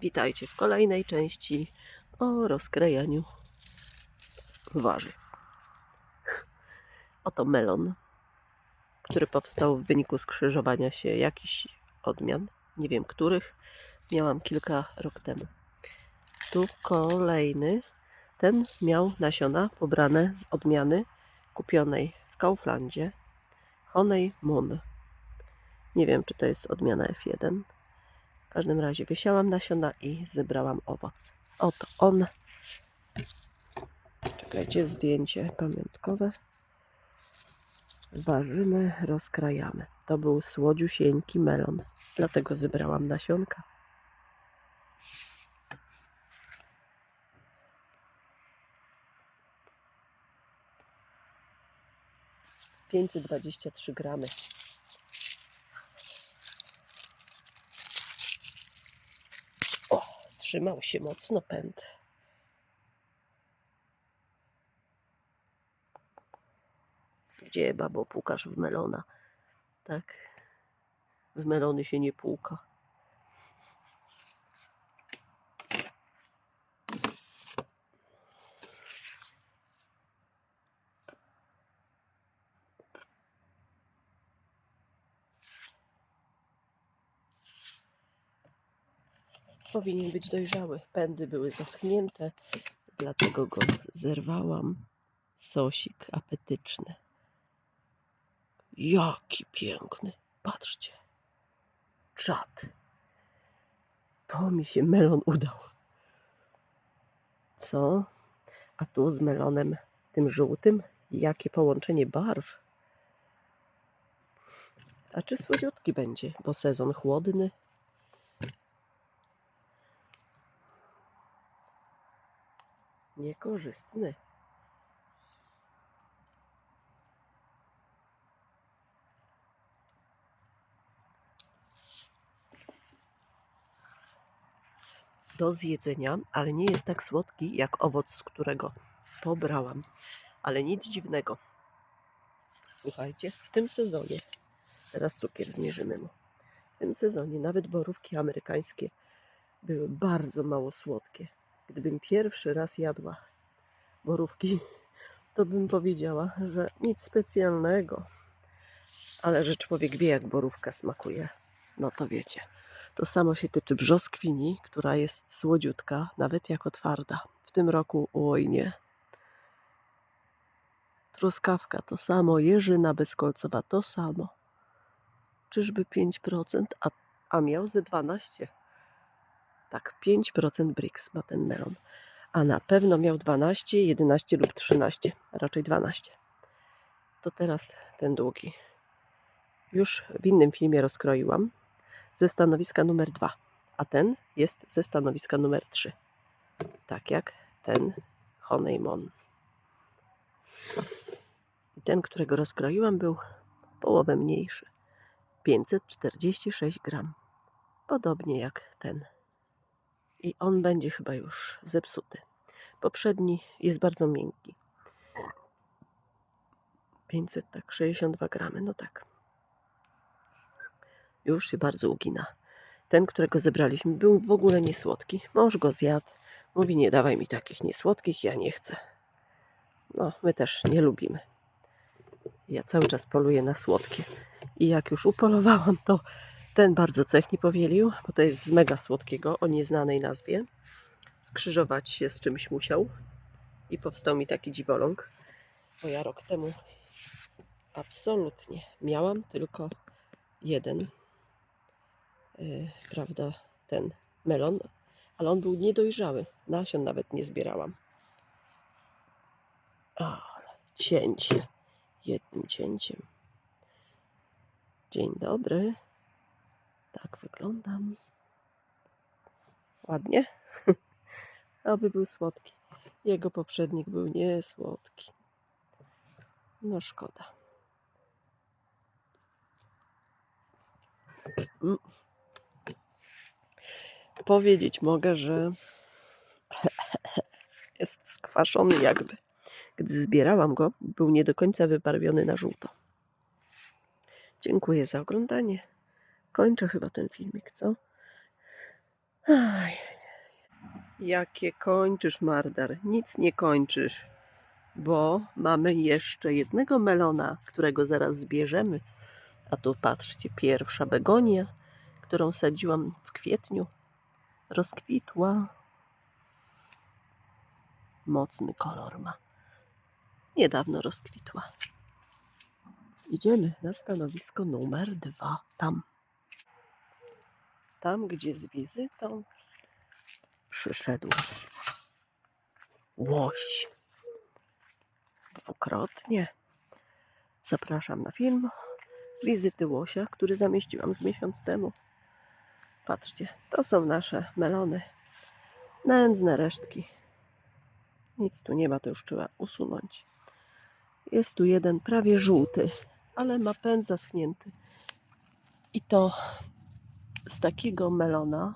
Witajcie w kolejnej części o rozkrajaniu warzyw. Oto melon, który powstał w wyniku skrzyżowania się jakichś odmian, nie wiem których, miałam kilka rok temu. Tu kolejny, ten miał nasiona pobrane z odmiany kupionej w Kauflandzie Honey Moon. Nie wiem, czy to jest odmiana F1. W każdym razie wysiałam nasiona i zebrałam owoc. Oto on. Czekajcie, zdjęcie pamiątkowe. Ważymy, rozkrajamy. To był słodziusieńki melon, dlatego zebrałam nasionka. Pięćset dwadzieścia trzy gramy. O, trzymał się mocno pęd. Gdzie babo pukasz w melona? Tak. W melony się nie puka. Powinien być dojrzały. Pędy były zaschnięte, dlatego go zerwałam. Sosik apetyczny. Jaki piękny. Patrzcie. Czad. To mi się melon udał. Co? A tu z melonem tym żółtym? Jakie połączenie barw. A czy słodziutki będzie, bo sezon chłodny? Niekorzystny. do zjedzenia, ale nie jest tak słodki jak owoc, z którego pobrałam. Ale nic dziwnego. Słuchajcie, w tym sezonie, teraz cukier zmierzymy mu. W tym sezonie nawet borówki amerykańskie były bardzo mało słodkie. Gdybym pierwszy raz jadła borówki, to bym powiedziała, że nic specjalnego. Ale że człowiek wie, jak borówka smakuje, no to wiecie. To samo się tyczy brzoskwini, która jest słodziutka, nawet jako twarda. W tym roku, oj nie. Truskawka to samo, jeżyna bezkolcowa to samo. Czyżby 5%, a, a miał ze 12. Tak, 5% BRICS ma ten melon. A na pewno miał 12, 11 lub 13, raczej 12. To teraz ten długi. Już w innym filmie rozkroiłam ze stanowiska numer 2, a ten jest ze stanowiska numer 3. Tak jak ten Honeymon. I ten, którego rozkroiłam, był połowę mniejszy. 546 gram. Podobnie jak ten. I on będzie chyba już zepsuty. Poprzedni jest bardzo miękki. 500, tak, 62 gramy, no tak już się bardzo ugina. Ten, którego zebraliśmy, był w ogóle niesłodki. Mąż go zjadł. Mówi, nie dawaj mi takich niesłodkich, ja nie chcę. No, my też nie lubimy. Ja cały czas poluję na słodkie. I jak już upolowałam, to ten bardzo cechnie powielił, bo to jest z mega słodkiego, o nieznanej nazwie. Skrzyżować się z czymś musiał. I powstał mi taki dziwoląg. Bo ja rok temu absolutnie miałam tylko jeden yy, prawda, ten melon, ale on był niedojrzały. Nasion nawet nie zbierałam. Cięcie. Jednym cięciem. Dzień dobry. Tak wyglądam. Ładnie? Aby był słodki. Jego poprzednik był niesłodki. No szkoda. Mm powiedzieć mogę, że jest skwaszony jakby. Gdy zbierałam go, był nie do końca wybarwiony na żółto. Dziękuję za oglądanie. Kończę chyba ten filmik, co? Aj. Jakie kończysz, Mardar? Nic nie kończysz, bo mamy jeszcze jednego melona, którego zaraz zbierzemy. A tu patrzcie, pierwsza begonia, którą sadziłam w kwietniu, rozkwitła. Mocny kolor ma. Niedawno rozkwitła. Idziemy na stanowisko numer dwa. Tam. Tam, gdzie z wizytą przyszedł łoś. Dwukrotnie. Zapraszam na film z wizyty łosia, który zamieściłam z miesiąc temu. Patrzcie, to są nasze melony. Nędzne resztki. Nic tu nie ma, to już trzeba usunąć. Jest tu jeden prawie żółty, ale ma pęd zaschnięty. I to z takiego melona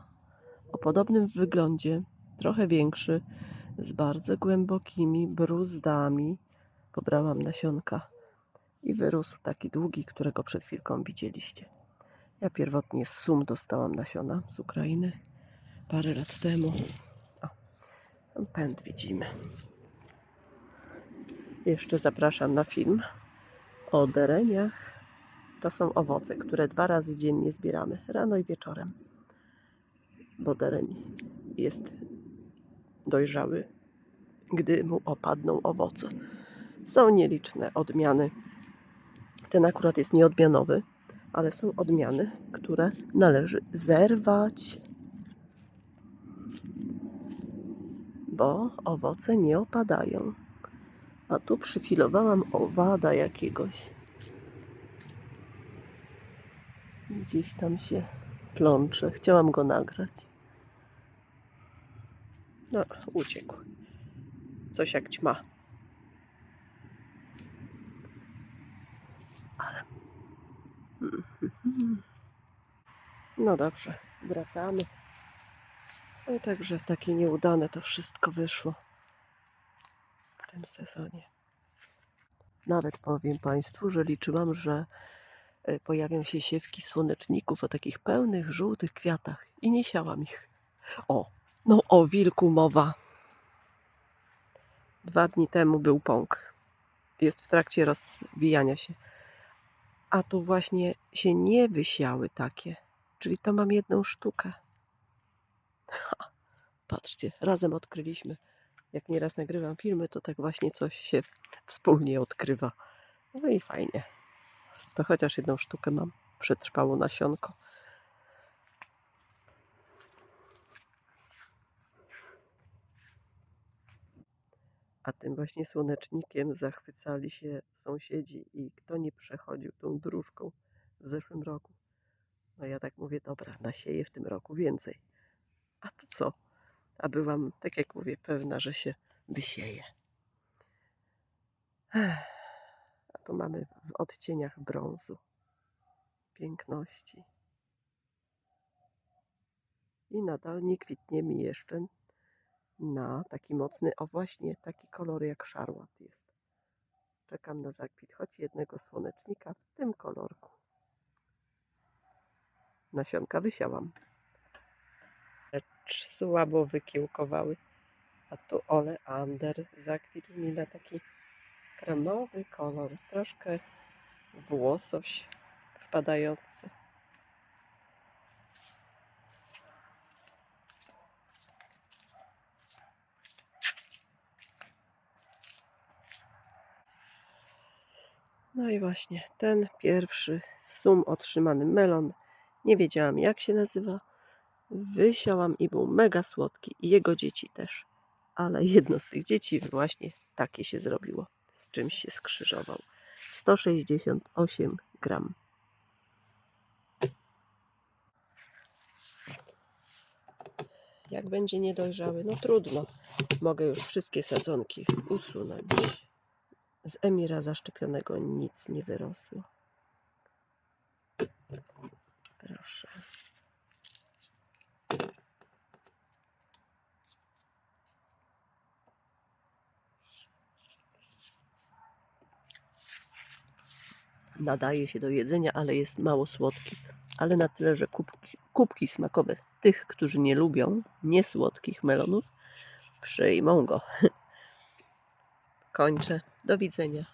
o podobnym wyglądzie, trochę większy, z bardzo głębokimi bruzdami. Pobrałam nasionka i wyrósł taki długi, którego przed chwilką widzieliście. Ja pierwotnie z Sum dostałam nasiona z Ukrainy parę lat temu. O, pęd widzimy. Jeszcze zapraszam na film o dereniach. To są owoce, które dwa razy dziennie zbieramy, rano i wieczorem. Bo dereń jest dojrzały, gdy mu opadną owoce. Są nieliczne odmiany. Ten akurat jest nieodmianowy, ale są odmiany, które należy zerwać, bo owoce nie opadają. A tu przyfilowałam owada jakiegoś. Gdzieś tam się plącze. Chciałam go nagrać. No, uciekł. Coś jak ćma. Ale. No dobrze, wracamy. No także takie nieudane to wszystko wyszło w tym sezonie. Nawet powiem Państwu, że liczyłam, że pojawią się siewki słoneczników o takich pełnych, żółtych kwiatach i nie siałam ich. O, no o wilku mowa. Dwa dni temu był pąk. Jest w trakcie rozwijania się. A tu właśnie się nie wysiały takie. Czyli to mam jedną sztukę. Ha, patrzcie, razem odkryliśmy. Jak nieraz nagrywam filmy, to tak właśnie coś się wspólnie odkrywa. No i fajnie. To chociaż jedną sztukę mam. Przetrwało nasionko. A tym właśnie słonecznikiem zachwycali się sąsiedzi i kto nie przechodził tą dróżką w zeszłym roku. No ja tak mówię, dobra, nasieję w tym roku więcej. A to co? A byłam, tak jak mówię, pewna, że się wysieje. Ech, Tu mamy w odcieniach brązu piękności. I nadal nie kwitnie mi jeszcze na taki mocny, o właśnie taki kolor jak szarłat jest. Czekam na zakwit choć jednego słonecznika w tym kolorku. Nasionka wysiałam. Lecz słabo wykiełkowały. A tu oleander zakwitł mi na taki kremowy kolor, troszkę włosoś wpadający. No i właśnie ten pierwszy sum otrzymany melon. Nie wiedziałam jak się nazywa. Wysiałam i był mega słodki i jego dzieci też. Ale jedno z tych dzieci właśnie takie się zrobiło. Z czymś się skrzyżował. 168 gram. Jak będzie niedojrzały, no trudno. Mogę już wszystkie sadzonki usunąć. Z emira zaszczepionego nic nie wyrosło. Proszę. Nadaje się do jedzenia, ale jest mało słodki. ale na tyle, że kubki, kubki smakowe tych, którzy nie lubią niesłodkich melonów, przyjmą go. Kończę. Do widzenia.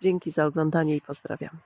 Dzięki za oglądanie i pozdrawiam.